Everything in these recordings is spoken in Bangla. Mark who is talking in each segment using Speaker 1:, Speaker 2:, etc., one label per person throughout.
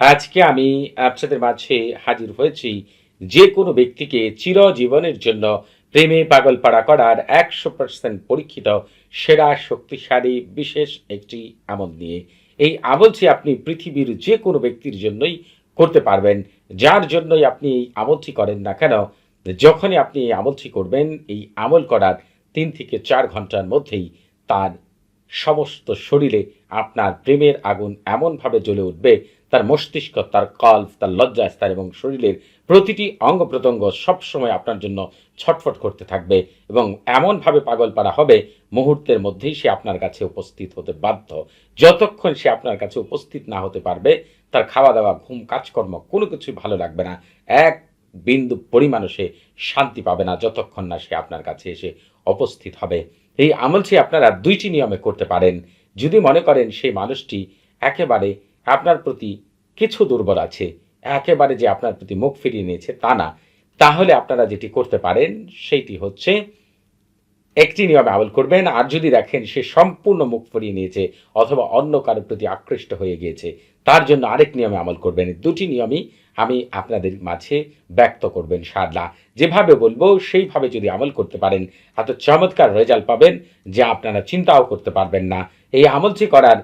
Speaker 1: আজকে আমি আপনাদের মাঝে হাজির হয়েছি যে কোনো ব্যক্তিকে চিরজীবনের জন্য প্রেমে পাগল পাড়া করার একশো পার্সেন্ট পরীক্ষিত, সেরা, শক্তিশালী, বিশেষ একটি আমল নিয়ে। এই আমলটি আপনি পৃথিবীর যে কোনো ব্যক্তির জন্যই করতে পারবেন। যার জন্যই আপনি এই আমলটি করেন না কেন, যখনই আপনি এই আমলটি করবেন, এই আমল করার তিন থেকে চার ঘণ্টার মধ্যেই তার সমস্ত শরীরে আপনার প্রেমের আগুন এমনভাবে জ্বলে উঠবে তার মস্তিষ্ক, তার কল্প তার লজ্জাস্তার এবং শরীরের প্রতিটি অঙ্গ প্রত্যঙ্গ সবসময় আপনার জন্য ছটফট করতে থাকবে এবং এমনভাবে পাগল পারা হবে মুহূর্তের মধ্যেই সে আপনার কাছে উপস্থিত হতে বাধ্য। যতক্ষণ সে আপনার কাছে উপস্থিত না হতে পারবে, তার খাওয়া দাওয়া ঘুম, কাজকর্ম কোনো কিছুই ভালো লাগবে না। এক বিন্দু পরিমাণও সে শান্তি পাবে না যতক্ষণ না সে আপনার কাছে এসে উপস্থিত হবে। এই আমলটি আপনারা দুইটি নিয়মে করতে পারেন। যদি মনে করেন সেই মানুষটি একেবারে আপনার প্রতি কিছু দুর্বল আছে, একেবারে যে আপনার প্রতি মুখ ফিরিয়ে নিয়েছে তা না, তাহলে আপনারা যেটি করতে পারেন সেইটি হচ্ছে একটি নিয়মে আমল করবেন, আর যদি দেখেন সে সম্পূর্ণ মুখ ফিরিয়ে নিয়েছে অথবা অন্য কারোর প্রতি আকৃষ্ট হয়ে গিয়েছে, তার জন্য আরেক নিয়মে আমল করবেন। দুটি নিয়মই আমি আপনাদের মাঝে ব্যক্ত করবেন সারলা যেভাবে বলব, সেইভাবে যদি আমল করতে পারেন, এত চমৎকার রেজাল্ট পাবেন যা আপনারা চিন্তাও করতে পারবেন না। এই আমলটি করার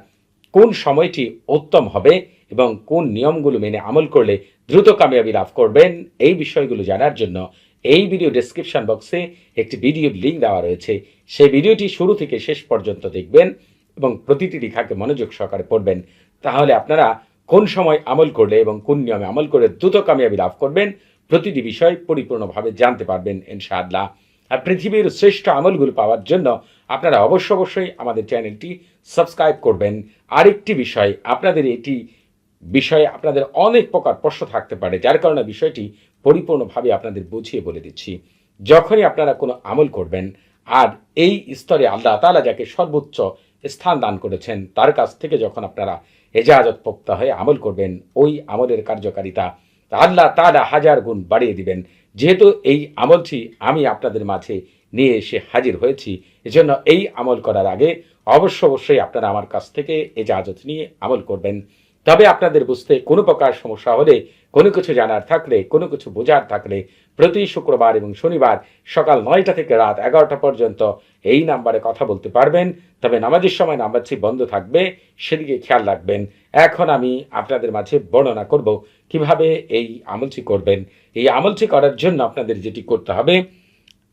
Speaker 1: কোন সময়টি উত্তম হবে এবং কোন নিয়মগুলো মেনে আমল করলে দ্রুত কামিয়াবি লাভ করবেন, এই বিষয়গুলো জানার জন্য এই ভিডিও ডেসক্রিপশন বক্সে একটি ভিডিও লিঙ্ক দেওয়া রয়েছে। সেই ভিডিওটি শুরু থেকে শেষ পর্যন্ত দেখবেন এবং প্রতিটি লেখাকে মনোযোগ সহকারে পড়বেন। তাহলে আপনারা কোন সময় আমল করলে এবং কোন নিয়মে আমল করে দ্রুত কামিয়াবি লাভ করবেন, প্রতিটি বিষয় পরিপূর্ণভাবে জানতে পারবেন, ইনশাআল্লাহ। আর পৃথিবীর শ্রেষ্ঠ আমলগুলো পাওয়ার জন্য আপনারা অবশ্য অবশ্যই আমাদের চ্যানেলটি সাবস্ক্রাইব করবেন। আরেকটি বিষয়, আপনাদের এটি বিষয়ে আপনাদের অনেক প্রকার প্রশ্ন থাকতে পারে, যার কারণে বিষয়টি পরিপূর্ণভাবে আপনাদের বুঝিয়ে বলে দিচ্ছি। যখনই আপনারা কোনো আমল করবেন, আর এই স্তরে আল্লাহ তালা যাকে সর্বোচ্চ স্থান দান করেছেন, তার কাছ থেকে যখন আপনারা এজাজত পোক্তা হয়ে আমল করবেন, ওই আমলের কার্যকারিতা আল্লাহ তালা হাজার গুণ বাড়িয়ে দিবেন। যেহেতু এই আমলটি আমি আপনাদের মাঝে নিয়ে এসে হাজির হয়েছি, এজন্য এই আমল করার আগে অবশ্য অবশ্যই আপনারা আমার কাছ থেকে এজাজত নিয়ে আমল করবেন। তবে আপনাদের বুঝতে কোনো প্রকার সমস্যা হলে কোনো কিছু জানার থাকলে, কোনো কিছু বোঝার থাকলে প্রতি শুক্রবার এবং শনিবার সকাল নয়টা থেকে রাত এগারোটা পর্যন্ত এই নাম্বারে কথা বলতে পারবেন। তবে নামাজের সময় নাম্বারটি বন্ধ থাকবে, সেদিকে খেয়াল রাখবেন। এখন আমি আপনাদের মাঝে বর্ণনা করব কীভাবে এই আমলটি করবেন। এই আমলটি করার জন্য আপনাদের যেটি করতে হবে,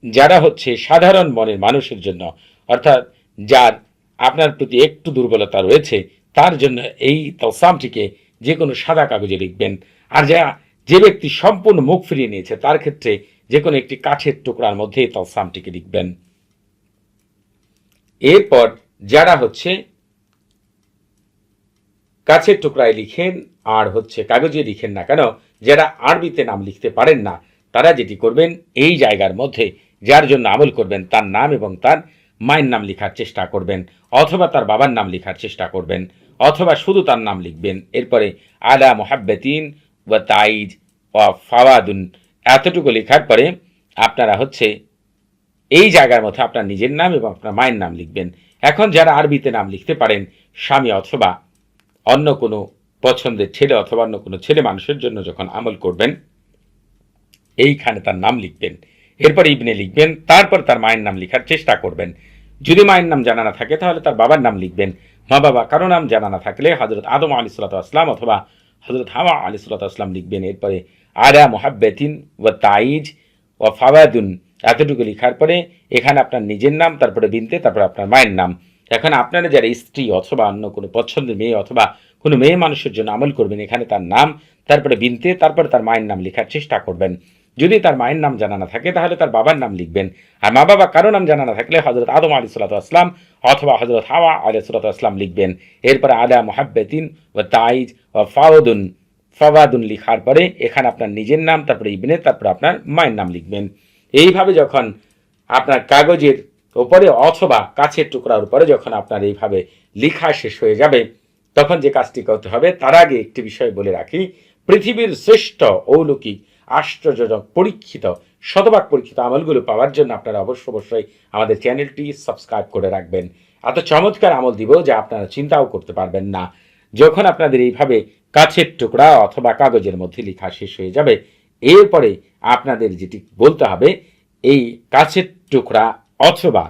Speaker 1: যারা হচ্ছে সাধারণ মনের মানুষের জন্য, অর্থাৎ যার আপনার প্রতি একটু দুর্বলতা রয়েছে, তার জন্য এই তসামটিকে যে কোনো সাদা কাগজে লিখবেন। আর যা, যে ব্যক্তি সম্পূর্ণ মুখ ফিরিয়ে নিয়েছে, তার ক্ষেত্রে যে কোনো একটি কাঠের টুকরার মধ্যে এই তসামটিকে লিখবেন। এরপর যারা হচ্ছে কাছের টুকরায় লিখেন আর হচ্ছে কাগজে লিখেন না কেন, যারা আরবিতে নাম লিখতে পারেন না, তারা যেটি করবেন, এই জায়গার মধ্যে যার জন্য আমল করবেন, তার নাম এবং তার মায়ের নাম লেখার চেষ্টা করবেন, অথবা তার বাবার নাম লেখার চেষ্টা করবেন, অথবা শুধু তার নাম লিখবেন। এরপরে, আলা মোহাব্বেতিন ওয়া তাইজ ও ফাওয়াদুন। এতটুকু লেখার পরে আপনারা হচ্ছে এই জায়গার মধ্যে আপনার নিজের নাম এবং আপনার মায়ের নাম লিখবেন। এখন যারা আরবিতে নাম লিখতে পারেন, স্বামী অথবা অন্য কোনো পছন্দের ছেলে অথবা অন্য কোনো ছেলে মানুষের জন্য যখন আমল করবেন, এইখানে তার নাম লিখবেন। এরপর ইবনে লিখবেন, তারপর তার মায়ের নাম লেখার চেষ্টা করবেন। যদি মায়ের নাম জানা না থাকে তাহলে তার বাবার নাম লিখবেন। মা বাবা কারও নাম জানা না থাকলে হজরত আদম আলী আসলাম অথবা হজরত হাওয়া আলী সাল্লাম লিখবেন, এরপরে আরা মোহাব্বেতিন ও তাইজ ও ফাওয়াদুন। এতটুকু লেখার পরে, এখানে আপনার নিজের নাম, তারপরে বিনতে, তারপরে আপনার মায়ের নাম। এখন আপনারা যারা স্ত্রী অথবা অন্য কোনো পছন্দের মেয়ে অথবা কোনো মেয়ে মানুষের জন্য আমল করবেন, এখানে তার নাম, তারপরে বিনতে, তারপরে তার মায়ের নাম লেখার চেষ্টা করবেন। যদি তার মায়ের নাম জানা না থাকে, তাহলে তার বাবার নাম লিখবেন। আর মা বাবা কারও নাম জানা না থাকলে হজরত আদম আলী সাল্লাম অথবা হজরত হাওয়া আলী সাল্লাম লিখবেন। এরপরে আলা মোহাব্বেতিন ও তাইজ ও ফাওদুন, ফওয়াদুন লিখার পরে এখানে আপনার নিজের নাম, তারপরে ইবনে, তারপরে আপনার মায়ের নাম লিখবেন। এইভাবে যখন আপনার কাগজের উপরে অথবা কাছের টুকরার উপরে যখন আপনার এইভাবে লিখা শেষ হয়ে যাবে, তখন যে কাজটি করতে হবে, তার আগে একটি বিষয় বলে রাখি, পৃথিবীর শ্রেষ্ঠ অলৌকিক আশ্চর্যজনক, পরীক্ষিত, শতভাগ পরীক্ষিত আমলগুলো পাওয়ার জন্য আপনারা অবশ্য অবশ্যই আমাদের চ্যানেলটি সাবস্ক্রাইব করে রাখবেন। এত চমৎকার আমল দিব যে আপনারা চিন্তাও করতে পারবেন না। যখন আপনাদের এইভাবে কাছের টুকরা অথবা কাগজের মধ্যে লেখা শেষ হয়ে যাবে, এরপরে আপনাদের যেটি বলতে হবে, এই কাছের টুকরা অথবা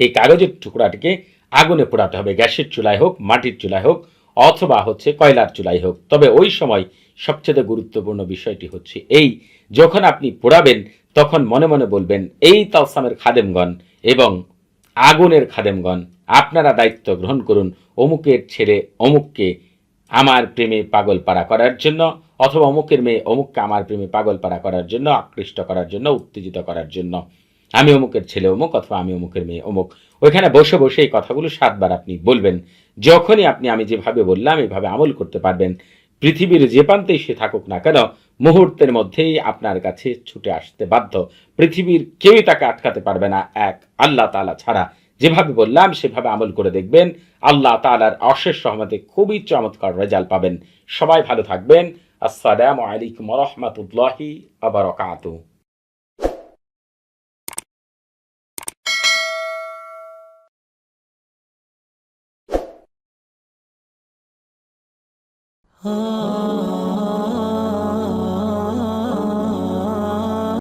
Speaker 1: এই কাগজের টুকরাটিকে আগুনে পোড়াতে হবে, গ্যাসের চুলায় হোক, মাটির চুলায় হোক অথবা হচ্ছে কয়লার চুলায় হোক। তবে ওই সময় সবচেয়ে গুরুত্বপূর্ণ বিষয়টি হচ্ছে এই, যখন আপনি পোড়াবেন, তখন মনে মনে বলবেন, এই তালসামের খাদেমগণ এবং আগুনের খাদেমগণ, আপনারা দায়িত্ব গ্রহণ করুন অমুকের ছেলে অমুককে আমার প্রেমে পাগল পাড়া করার জন্য অথবা অমুকের মেয়ে অমুককে আমার প্রেমে পাগল পাড়া করার জন্য, আকৃষ্ট করার জন্য, উত্তেজিত করার জন্য। আমি অমুকের ছেলে অমুক অথবা আমি অমুকের মেয়ে অমুক। ওইখানে বসে বসে এই কথাগুলো সাতবার আপনি বলবেন। যখনই আপনি আমি যেভাবে বললাম এইভাবে আমল করতে পারবেন। পৃথিবীর যে প্রান্তেই সে থাকুক না কেন, মুহূর্তের মধ্যেই আপনার কাছে ছুটে আসতে বাধ্য। পৃথিবীর কেউই তাকে আটকাতে পারবে না। এক, আল্লাহ তাআলা ছাড়া। যেভাবে বললাম, সেভাবে আমল করে দেখবেন। আল্লাহ তাআলার অশেষ সহমতে খুবই চমৎকার রেজাল্ট পাবেন। সবাই ভালো থাকবেন। আসসালামু আলাইকুম রহমতুল্লাহি আবরকাতু
Speaker 2: Oh.